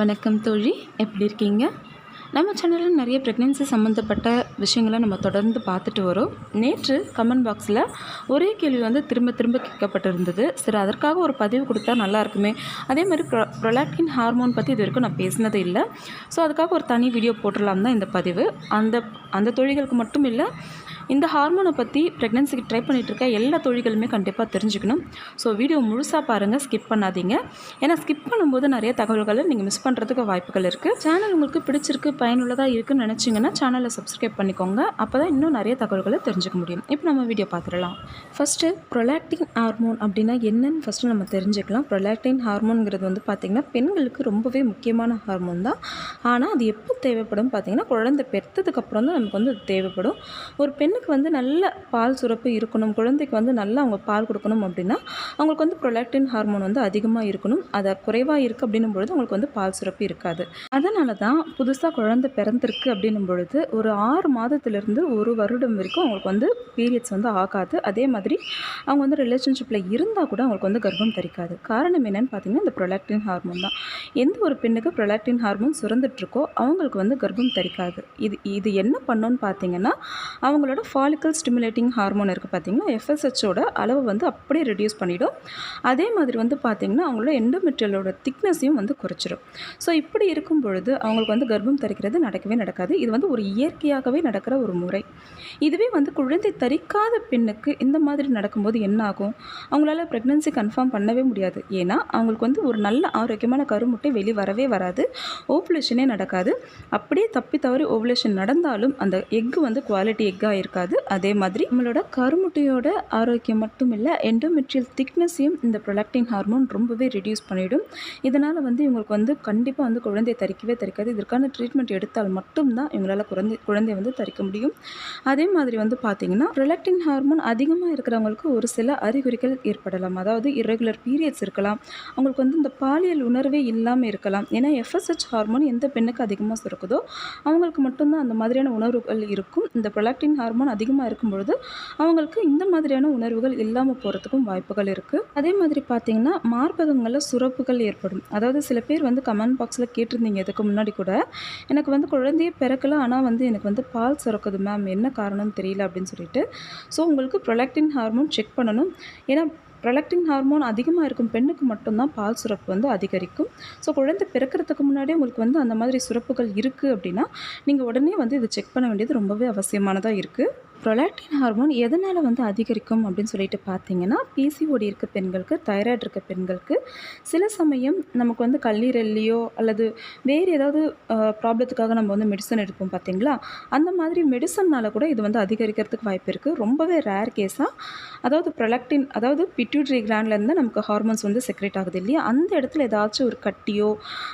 வணக்கம் தோழி. எப்படி இருக்கீங்க? நம்ம சேனலில் நிறைய ப்ரெக்னென்சி சம்மந்தப்பட்ட விஷயங்களை நம்ம தொடர்ந்து பார்த்துட்டு வரோம். நேற்று கமெண்ட் பாக்ஸில் ஒரே கேள்வி வந்து திரும்ப திரும்ப கேட்கப்பட்டிருந்தது. சரி அதற்காக ஒரு பதிவு கொடுத்தா நல்லா இருக்குமே. அதே மாதிரி ப்ரொ ப்ரொலாக்டின் ஹார்மோன் பற்றி இது வரைக்கும் நான் பேசினது இல்லை. ஸோ அதுக்காக ஒரு தனி வீடியோ போட்டுடலாம் தான் இந்த பதிவு. அந்த அந்த தொழில்களுக்கு மட்டும் இல்லை இந்த ஹார்மோனை பற்றி ப்ரெக்னென்சிக்கு ட்ரை பண்ணிகிட்ருக்க இருக்க எல்லா தொழில்களுமே கண்டிப்பாக தெரிஞ்சுக்கணும். ஸோ வீடியோ முழுசாக பாருங்கள் ஸ்கிப் பண்ணாதீங்க. ஏன்னா ஸ்கிப் பண்ணும்போது நிறைய தகவல்களை நீங்கள் மிஸ் பண்ணுறதுக்கு வாய்ப்புகள் இருக்குது சேனல் உங்களுக்கு பிடிச்சிருக்கு பயனுள்ளதாக இருக்குன்னு நினச்சிங்கன்னா சேனலை சப்ஸ்கிரைப் பண்ணிக்கோங்க. அப்போ தான் இன்னும் நிறைய தகவல்களை தெரிஞ்சுக்க முடியும். இப்போ நம்ம வீடியோ பார்த்துடலாம். ஃபஸ்ட்டு ப்ரொலாக்டின் ஹார்மோன் அப்படின்னா என்னன்னு ஃபஸ்ட்டு நம்ம தெரிஞ்சுக்கலாம். ப்ரொலாக்டின் ஹார்மோன்கிறது வந்து பார்த்திங்கன்னா பெண்களுக்கு ரொம்பவே முக்கியமான ஹார்மோன் தான். ஆனால் அது எப்போ தேவைப்படும் பார்த்திங்கன்னா குழந்தை பெற்றதுக்கப்புறம் தான் நமக்கு வந்து அது தேவைப்படும். ஒரு பெண் பெண்ணுக்கு வந்து நல்ல பால் சுரப்பு இருக்கணும் குழந்தைக்கு வந்து நல்லா அவங்க பால் கொடுக்கணும் அப்படின்னா அவங்களுக்கு வந்து ப்ரொலாக்டின் ஹார்மோன் வந்து அதிகமாக இருக்கணும். அதை குறைவாக இருக்குது அப்படின்னும் பொழுது அவங்களுக்கு வந்து பால் சுரப்பு இருக்காது. அதனால தான் புதுசாக குழந்தை பிறந்திருக்கு அப்படின்னும் பொழுது ஒரு ஆறு மாதத்துலேருந்து ஒரு வருடம் வரைக்கும் அவங்களுக்கு வந்து பீரியட்ஸ் வந்து ஆகாது. அதே மாதிரி அவங்க வந்து ரிலேஷன்ஷிப்பில் இருந்தால் கூட அவங்களுக்கு வந்து கர்ப்பம் தரிக்காது. காரணம் என்னென்னு பார்த்தீங்கன்னா இந்த ப்ரொலாக்டின் ஹார்மோன் தான். எந்த ஒரு பெண்ணுக்கு ப்ரொலாக்டின் ஹார்மோன் சுரந்துட்டுருக்கோ அவங்களுக்கு வந்து கர்ப்பம் தரிக்காது. இது இது என்ன பண்ணோன்னு பார்த்தீங்கன்னா அவங்களோட ஃபாலிக்கல் ஸ்டிமுலேட்டிங் ஹார்மோன் இருக்குது பார்த்தீங்கன்னா எஃப்எஸ்ஹெச்சோட அளவு வந்து அப்படியே ரெடியூஸ் பண்ணிவிடும் அதே மாதிரி வந்து பார்த்திங்கன்னா அவங்களோட எண்டோமெட்ரியலோட திக்னஸையும் வந்து குறைச்சிரும். ஸோ இப்படி இருக்கும் பொழுது அவங்களுக்கு வந்து கர்ப்பம் தரிக்கிறது நடக்கவே நடக்காது. இது வந்து ஒரு இயற்கையாகவே நடக்கிற ஒரு முறை. இதுவே வந்து குழந்தை தரிக்காத பெண்ணுக்கு இந்த மாதிரி நடக்கும்போது என்ன ஆகும் அவங்களால ப்ரெக்னன்சி கன்ஃபார்ம் பண்ணவே முடியாது. ஏன்னா அவங்களுக்கு வந்து ஒரு நல்ல ஆரோக்கியமான கருமுட்டை வெளி வரவே வராது. ஓவுலேஷனே நடக்காது. அப்படியே தப்பி தவறி ஓவுலேஷன் நடந்தாலும் அந்த எக்கு வந்து குவாலிட்டி எக்காக இருக்காது. அதே மாதிரி நம்மளோட கருமுட்டையோட ஆரோக்கியம் மட்டும் இல்லை எண்டோமெட்ரியல் திக்னஸையும் இந்த ப்ரொலாக்டின் ஹார்மோன் ரொம்பவே ரெடியூஸ் பண்ணிவிடும் இதனால் வந்து இவங்களுக்கு வந்து கண்டிப்பாக வந்து குழந்தையை தரிக்கவே தரிக்காது. இதற்கான ட்ரீட்மெண்ட் எடுத்தால் மட்டும்தான் இவங்களால் குழந்தை குழந்தைய வந்து தரிக்க முடியும். அதே அதே மாதிரி வந்து பார்த்திங்கன்னா ப்ரொலாக்டின் ஹார்மோன் அதிகமாக இருக்கிறவங்களுக்கு ஒரு சில அறிகுறிகள் ஏற்படலாம். அதாவது இரெகுலர் பீரியட்ஸ் இருக்கலாம். அவங்களுக்கு வந்து இந்த பாலியல் உணர்வே இல்லாமல் இருக்கலாம். ஏன்னா எஃப்எஸ்ஹெச் ஹார்மோன் எந்த பெண்ணுக்கு அதிகமாக சுரக்குதோ அவங்களுக்கு மட்டும்தான் அந்த மாதிரியான உணர்வுகள் இருக்கும். இந்த ப்ரொலாக்டின் ஹார்மோன் அதிகமாக இருக்கும் பொழுது அவங்களுக்கு இந்த மாதிரியான உணர்வுகள் இல்லாமல் போகிறதுக்கும் வாய்ப்புகள் இருக்குது அதே மாதிரி பார்த்திங்கன்னா மார்பகங்களில் சுரப்புகள் ஏற்படும். அதாவது சில பேர் வந்து கமெண்ட் பாக்ஸில் கேட்டிருந்தீங்க இதுக்கு முன்னாடி கூட. எனக்கு வந்து குழந்தையே பிறக்கல ஆனால் வந்து எனக்கு வந்து பால் சுரக்குது மேம் என்ன காரணம் பண்ணணும்னு தெரியல அப்படின்னு சொல்லிட்டு. ஸோ உங்களுக்கு ப்ரொலக்டின் ஹார்மோன் செக் பண்ணணும். ஏன்னா ப்ரொலக்டின் ஹார்மோன் அதிகமாக இருக்கும் பெண்ணுக்கு மட்டும்தான் பால் சுரப்பு வந்து அதிகரிக்கும். ஸோ குழந்தை பிறக்கிறதுக்கு முன்னாடியே உங்களுக்கு வந்து அந்த மாதிரி சுரப்புகள் இருக்குது அப்படின்னா நீங்கள் உடனே வந்து இதை செக் பண்ண வேண்டியது ரொம்பவே அவசியமானதாக இருக்குது ப்ரொலாக்டின் ஹார்மோன் எதனால் வந்து அதிகரிக்கும் அப்படின்னு சொல்லிட்டு பார்த்தீங்கன்னா பிசிஓடி இருக்க பெண்களுக்கு தைராய்டு இருக்க பெண்களுக்கு சில சமயம் நமக்கு வந்து கல்லீரல்லையோ அல்லது வேறு ஏதாவது ப்ராப்ளத்துக்காக நம்ம வந்து மெடிசன் எடுப்போம் பார்த்தீங்களா? அந்த மாதிரி மெடிசன்னால் கூட இது வந்து அதிகரிக்கிறதுக்கு வாய்ப்பு இருக்குது ரொம்பவே ரேர் கேஸாக அதாவது ப்ரொலாக்டின் அதாவது பிட்யூட்ரி கிராண்ட்லேருந்து நமக்கு ஹார்மோன்ஸ் வந்து செக்ரேட் ஆகுது இல்லையா? அந்த இடத்துல ஏதாச்சும் ஒரு கட்டியோ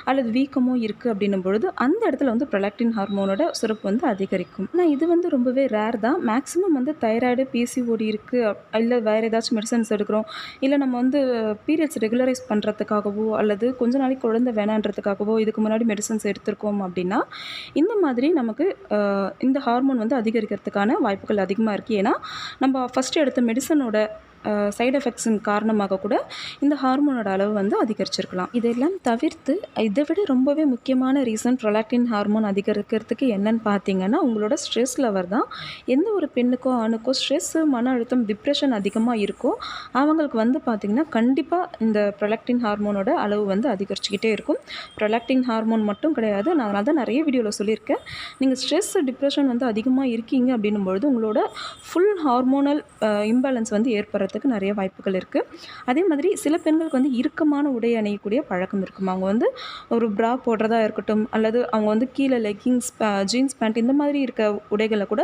அல்லது வீக்கமோ இருக்குது அப்படின்னும் பொழுது அந்த இடத்துல வந்து ப்ரொலாக்டின் ஹார்மோனோட சுரப்பு வந்து அதிகரிக்கும். ஆனால் இது வந்து ரொம்பவே ரேர் தான். மேக்ஸிமம் வந்து தைராய்டு பிசிஓடி இருக்குது இல்லை வேறு ஏதாச்சும் மெடிசன்ஸ் எடுக்கிறோம். இல்லை நம்ம வந்து பீரியட்ஸ் ரெகுலரைஸ் பண்ணுறதுக்காகவோ அல்லது கொஞ்ச நாளைக்கு குழந்தை வேணான்றதுக்காகவோ இதுக்கு முன்னாடி மெடிசன்ஸ் எடுத்திருக்கோம் அப்படின்னா இந்த மாதிரி நமக்கு இந்த ஹார்மோன் வந்து அதிகரிக்கிறதுக்கான வாய்ப்புகள் அதிகமாக இருக்குது ஏன்னா நம்ம ஃபஸ்ட்டு எடுத்த மெடிசனோட சைடு எஃபெக்ட்ஸின் காரணமாக கூட இந்த ஹார்மோனோட அளவு வந்து அதிகரிச்சிருக்கலாம். இதெல்லாம் தவிர்த்து இதை விட ரொம்பவே முக்கியமான ரீசன் ப்ரொலாக்டின் ஹார்மோன் அதிகரிக்கிறதுக்கு என்னன்னு பார்த்தீங்கன்னா உங்களோட ஸ்ட்ரெஸ் லெவல் தான். எந்த ஒரு பெண்ணுக்கோ ஆணுக்கோ ஸ்ட்ரெஸ்ஸு மன அழுத்தம் டிப்ரெஷன் அதிகமாக இருக்கோ அவங்களுக்கு வந்து பார்த்திங்கன்னா கண்டிப்பாக இந்த ப்ரொலாக்டின் ஹார்மோனோட அளவு வந்து அதிகரிச்சுக்கிட்டே இருக்கும். ப்ரொலாக்டின் ஹார்மோன் மட்டும் கிடையாது. நான் அதனால் தான் நிறைய வீடியோவில் சொல்லியிருக்கேன். நீங்கள் ஸ்ட்ரெஸ் டிப்ரெஷன் வந்து அதிகமாக இருக்கீங்க அப்படின்னும் பொழுது உங்களோட ஃபுல் ஹார்மோனல் இம்பேலன்ஸ் வந்து ஏற்படுறதுக்கு நிறைய வாய்ப்புகள் இருக்குது அதே மாதிரி சில பெண்களுக்கு வந்து இறுக்கமான உடை அணியக்கூடிய பழக்கம் இருக்கும். அவங்க வந்து ஒரு ப்ரா போடுறதா இருக்கட்டும் அல்லது அவங்க வந்து கீழே லெக்கிங்ஸ் ஜீன்ஸ் பேண்ட் இந்த மாதிரி இருக்க உடைகளை கூட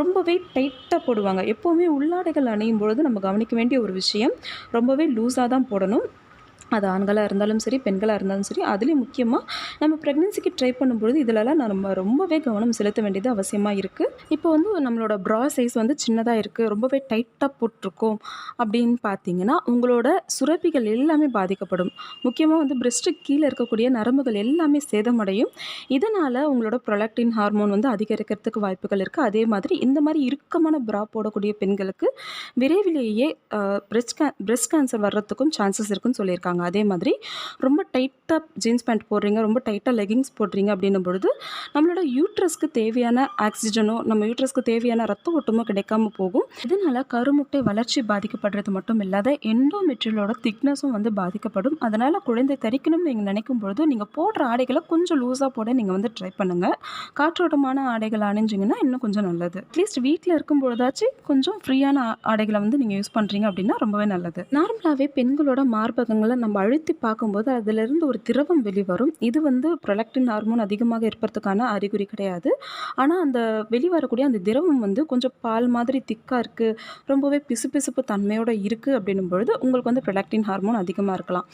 ரொம்பவே டைட்டாக போடுவாங்க. எப்போவுமே உள்ளாடைகள் அணியும் பொழுது நம்ம கவனிக்க வேண்டிய ஒரு விஷயம் ரொம்பவே லூஸாக தான் போடணும். அது ஆண்களாக இருந்தாலும் சரி பெண்களாக இருந்தாலும் சரி அதுலேயும் முக்கியமாக நம்ம ப்ரெக்னென்சிக்கு ட்ரை பண்ணும்பொழுது இதிலலாம் நம்ம ரொம்பவே கவனம் செலுத்த வேண்டியது அவசியமாக இருக்குது இப்போ வந்து நம்மளோட ப்ரா சைஸ் வந்து சின்னதாக இருக்குது ரொம்பவே டைட்டாக போட்டிருக்கோம் அப்படின்னு பார்த்தீங்கன்னா உங்களோட சுரப்பிகள் எல்லாமே பாதிக்கப்படும். முக்கியமாக வந்து பிரெஸ்ட்டுக்கு கீழே இருக்கக்கூடிய நரம்புகள் எல்லாமே சேதமடையும். இதனால் உங்களோட ப்ரொலாக்டின் ஹார்மோன் வந்து அதிகரிக்கிறதுக்கு வாய்ப்புகள் இருக்குது அதே மாதிரி இந்த மாதிரி இறுக்கமான ப்ரா போடக்கூடிய பெண்களுக்கு விரைவிலேயே பிரெஸ்ட் கே பிரெஸ்ட் கேன்சர் வர்றதுக்கும் சான்சஸ் இருக்குன்னு சொல்லியிருக்காங்க. சொல்லுவாங்க அதே மாதிரி ரொம்ப டைட்டாக ஜீன்ஸ் பேண்ட் போடுறீங்க ரொம்ப டைட்டாக லெகிங்ஸ் போடுறீங்க அப்படின்னும் பொழுது நம்மளோட யூட்ரஸ்க்கு தேவையான ஆக்சிஜனோ நம்ம யூட்ரஸ்க்கு தேவையான ரத்த ஓட்டமோ கிடைக்காம போகும். இதனால் கருமுட்டை வளர்ச்சி பாதிக்கப்படுறது மட்டும் இல்லாத எண்டோமெட்ரியலோட திக்னஸும் வந்து பாதிக்கப்படும். அதனால் குழந்தை தரிக்கணும்னு நீங்கள் நினைக்கும் பொழுது நீங்கள் போடுற ஆடைகளை கொஞ்சம் லூஸாக போட நீங்கள் வந்து ட்ரை பண்ணுங்கள் காற்றோட்டமான ஆடைகள் அணிஞ்சிங்கன்னா இன்னும் கொஞ்சம் நல்லது. அட்லீஸ்ட் வீட்டில் இருக்கும் பொழுதாச்சும் கொஞ்சம் ஃப்ரீயான ஆடைகளை வந்து நீங்கள் யூஸ் பண்ணுறீங்க அப்படின்னா ரொம்பவே நல்லது. நார்மலாகவே பெண்களோட மார்பகங்களை நம்ம அழுத்தி பார்க்கும்போது அதிலிருந்து ஒரு திரவம் வெளிவரும். இது வந்து ப்ரொலக்டின் ஹார்மோன் அதிகமாக இருப்பதுக்கான அறிகுறி கிடையாது. ஆனால் அந்த வெளிவரக்கூடிய அந்த திரவம் வந்து கொஞ்சம் பால் மாதிரி திக்காக இருக்குது ரொம்பவே பிசுபிசுப்பு தன்மையோடு இருக்குது அப்படின்னும் பொழுது உங்களுக்கு வந்து ப்ரொலக்டின் ஹார்மோன் அதிகமாக இருக்கலாம்.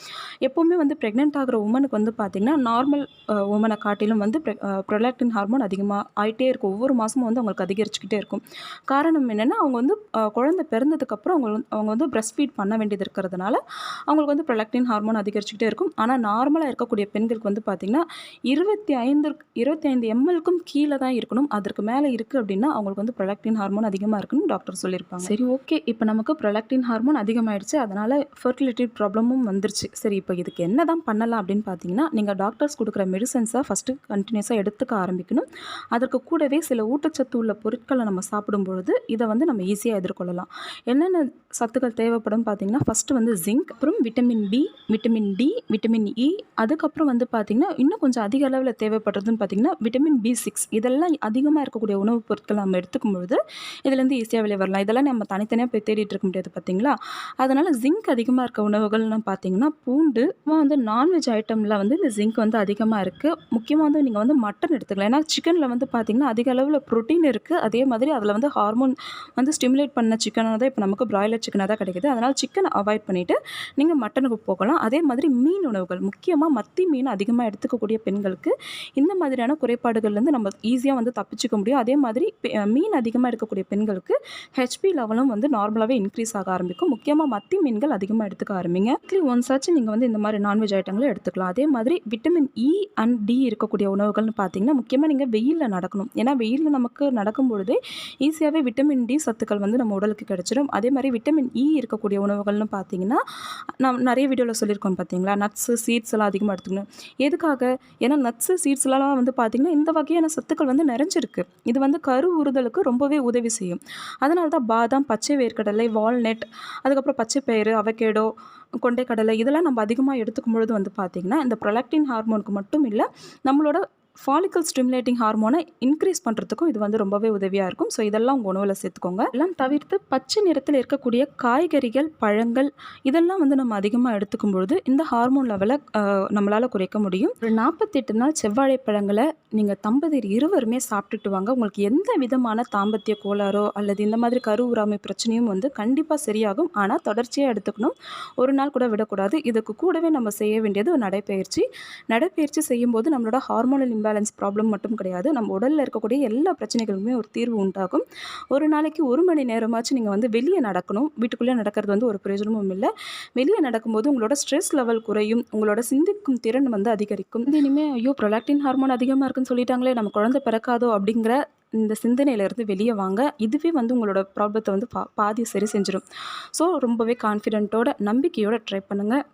எப்போவுமே வந்து ப்ரெக்னென்ட் ஆகிற உமனுக்கு வந்து பார்த்திங்கன்னா நார்மல் உமனை காட்டிலும் வந்து ப்ரொலாக்டின் ஹார்மோன் அதிகமாக ஆகிட்டே இருக்கும். ஒவ்வொரு மாதமும் வந்து அவங்களுக்கு அதிகரிச்சுக்கிட்டே இருக்கும். காரணம் என்னென்னா அவங்க வந்து குழந்தை பிறந்ததுக்கப்புறம் அவங்க வந்து அவங்க வந்து பிரஸ்ட் ஃபீட் பண்ண வேண்டியது இருக்கிறதுனால அவங்களுக்கு வந்து ப்ரொலாக்டின் ஹார்மோன் அதிகரிச்சுக்கிட்டே இருக்கும். ஆனால் நார்மலாக இருக்கக்கூடிய பெண்களுக்கு வந்து பார்த்திங்கன்னா இருபத்தி ஐந்து இருபத்தி ஐந்து எம்எல்க்கும் கீழே தான் இருக்கணும். அதற்கு மேலே இருக்குது அப்படின்னா அவங்களுக்கு வந்து ப்ரொலாக்டின் ஹார்மோன் அதிகமாக இருக்குன்னு டாக்டர் சொல்லியிருப்பாங்க. சரி ஓகே இப்போ நமக்கு ப்ரொலாக்டின் ஹார்மோன் அதிகமாகிடுச்சு அதனால் ஃபர்டிலிட்டி ப்ராப்ளமும் வந்துருச்சு. சரி இப்போ இதுக்கு என்ன தான் பண்ணலாம் அப்படின்னு பார்த்தீங்கன்னா நீங்கள் டாக்டர்ஸ் கொடுக்குற மெடிசன்ஸை ஃபஸ்ட்டு கண்டினியூஸாக எடுத்துக்க ஆரம்பிக்கணும். அதற்கு கூடவே சில ஊட்டச்சத்து உள்ள பொருட்களை நம்ம சாப்பிடும் பொழுது இதை வந்து நம்ம ஈஸியாக எதிர்கொள்ளலாம். என்னென்ன சத்துக்கள் தேவைப்படும் பார்த்தீங்கன்னா ஃபஸ்ட்டு வந்து ஜிங்க் அப்புறம் vitamin B vitamin D vitamin E அதுக்கப்புறம் வந்து பார்த்திங்கன்னா இன்னும் கொஞ்சம் அதிக அளவில் தேவைப்படுறதுன்னு பார்த்தீங்கன்னா விட்டமின் பி சிக்ஸ் இதெல்லாம் அதிகமாக இருக்கக்கூடிய உணவுப் பொருட்கள் நம்ம எடுத்துக்கும் பொழுது இதுலேருந்து ஈஸியாக வெளியே வரலாம். இதெல்லாம் நம்ம தனித்தனியாக போய் தேடிட்டு இருக்க முடியாது பார்த்திங்களா அதனால் ஜிங்க் அதிகமாக இருக்க உணவுகள்னு பார்த்தீங்கன்னா பூண்டு வந்து நான்வெஜ் ஐட்டமில் வந்து இந்த ஜிங்க் வந்து அதிகமாக இருக்குது முக்கியமாக வந்து நீங்கள் வந்து மட்டன் எடுத்துக்கலாம். ஏன்னா சிக்கனில் வந்து பார்த்தீங்கன்னா அதிக அளவில் ப்ரோட்டீன் இருக்குது அதே மாதிரி அதில் வந்து ஹார்மோன் வந்து ஸ்டிமுலேட் பண்ண சிக்கனாக தான் இப்போ நமக்கு பிராய்லர் சிக்கனாக தான் கிடைக்குது. அதனால் சிக்கனை அவாய்ட் பண்ணிவிட்டு நீங்கள் மட்டனுக்கு போகலாம். அதே மாதிரி மீன் உணவுகள். முக்கியமாக மத்தி மீன் அதிகமாக எடுத்துக்கக்கூடிய பெண்களுக்கு இந்த மாதிரியான குறைபாடுகள்லேருந்து நம்ம ஈஸியாக வந்து தப்பிச்சுக்க முடியும். அதே மாதிரி மீன் அதிகமாக எடுக்கக்கூடிய பெண்களுக்கு ஹெச்பி லெவலும் வந்து நார்மலாகவே இன்க்ரீஸ் ஆக ஆரம்பிக்கும். முக்கியமாக மத்தி மீன்கள் அதிகமாக எடுத்துக்க ஆரம்பிங்க. வீக்லி ஒன்ஸ் ஆச்சு நீங்கள் வந்து இந்த மாதிரி நான்வெஜ் ஐட்டங்களை எடுத்துக்கலாம். அதே மாதிரி விட்டமின் இ அண்ட் டி இருக்கக்கூடிய உணவுகள்னு பார்த்தீங்கன்னா முக்கியமாக நீங்கள் வெயிலில் நடக்கணும். ஏன்னா வெயிலில் நமக்கு நடக்கும் பொழுதே ஈஸியாகவே விட்டமின் டி சத்துக்கள் வந்து நம்ம உடலுக்கு கிடைச்சிடும் அதே மாதிரி விட்டமின் இ e இருக்கக்கூடிய உணவுகள்னு பார்த்தீங்கன்னா நான் நிறைய வீடியோவில் சொல்லியிருக்கோம் பார்த்தீங்களா நட்ஸு சீட்ஸ் எல்லாம் அதிகமாக எடுத்துக்கணும். எதுக்காக? ஏன்னா நட்ஸு சீட்ஸ்லாம் வந்து பார்த்திங்கன்னா இந்த வகையான சத்துக்கள் வந்து நிறைஞ்சிருக்கு. இது வந்து கரு உறுதலுக்கு ரொம்பவே உதவி செய்யும். அதனால தான் பாதாம் பச்சை வேர்க்கடலை வால்நட் அதுக்கப்புறம் பச்சை பயிறு அவகேடோ கொண்டைக்கடலை இதெல்லாம் நம்ம அதிகமாக எடுத்துக்கும் பொழுது வந்து பார்த்திங்கன்னா இந்த ப்ரொலக்டின் ஹார்மோனுக்கு மட்டும் இல்லை நம்மளோட ஃபாலிக்கல் ஸ்டிமுலேட்டிங் ஹார்மோனை இன்க்ரீஸ் பண்ணுறதுக்கும் இது வந்து ரொம்பவே உதவியாக இருக்கும். ஸோ இதெல்லாம் உங்கள் உணவில் சேர்த்துக்கோங்க. எல்லாம் தவிர்த்து பச்சை நிறத்தில் இருக்கக்கூடிய காய்கறிகள் பழங்கள் இதெல்லாம் வந்து நம்ம அதிகமாக எடுத்துக்கும் பொழுது இந்த ஹார்மோன் லெவலை நம்மளால் குறைக்க முடியும். ஒரு நாற்பத்தெட்டு நாள் செவ்வாழை பழங்களை நீங்கள் தம்பதியர் இருவருமே சாப்பிட்டுட்டு வாங்க. உங்களுக்கு எந்த விதமான தாம்பத்திய கோளாறோ அல்லது இந்த மாதிரி கரு உறாமை பிரச்சனையும் வந்து கண்டிப்பாக சரியாகும். ஆனால் தொடர்ச்சியாக எடுத்துக்கணும். ஒரு நாள் கூட விடக்கூடாது. இதுக்கு கூடவே நம்ம செய்ய வேண்டியது ஒரு நடைப்பயிற்சி. நடைப்பயிற்சி செய்யும்போது நம்மளோட ஹார்மோனல் இம்பேலன்ஸ் ப்ராப்ளம் மட்டும் கிடையாது. நம்ம உடலில் இருக்கக்கூடிய எல்லா பிரச்சனைகளுமே ஒரு தீர்வு உண்டாகும். ஒரு நாளைக்கு ஒரு மணி நேரமாச்சும் நீங்கள் வந்து வெளியே நடக்கணும். வீட்டுக்குள்ளே நடக்கிறது வந்து ஒரு பிரயோஜனமும் இல்லை. வெளியே நடக்கும்போது உங்களோட ஸ்ட்ரெஸ் லெவல் குறையும். உங்களோட சிந்திக்கும் திறன் வந்து அதிகரிக்கும். இனிமேல் ஐயோ ப்ரொலாக்டின் ஹார்மோன் அதிகமாக இருக்குன்னு சொல்லிட்டாங்களே நம்ம குழந்தை பிறக்காதோ அப்படிங்கிற இந்த சிந்தனையிலேருந்து வெளியே வாங்க. இதுவே வந்து உங்களோட ப்ராப்ளத்தை வந்து பா பாதி சரி செஞ்சிடும் ஸோ ரொம்பவே கான்ஃபிடென்ட்டோட நம்பிக்கையோட ட்ரை பண்ணுங்கள்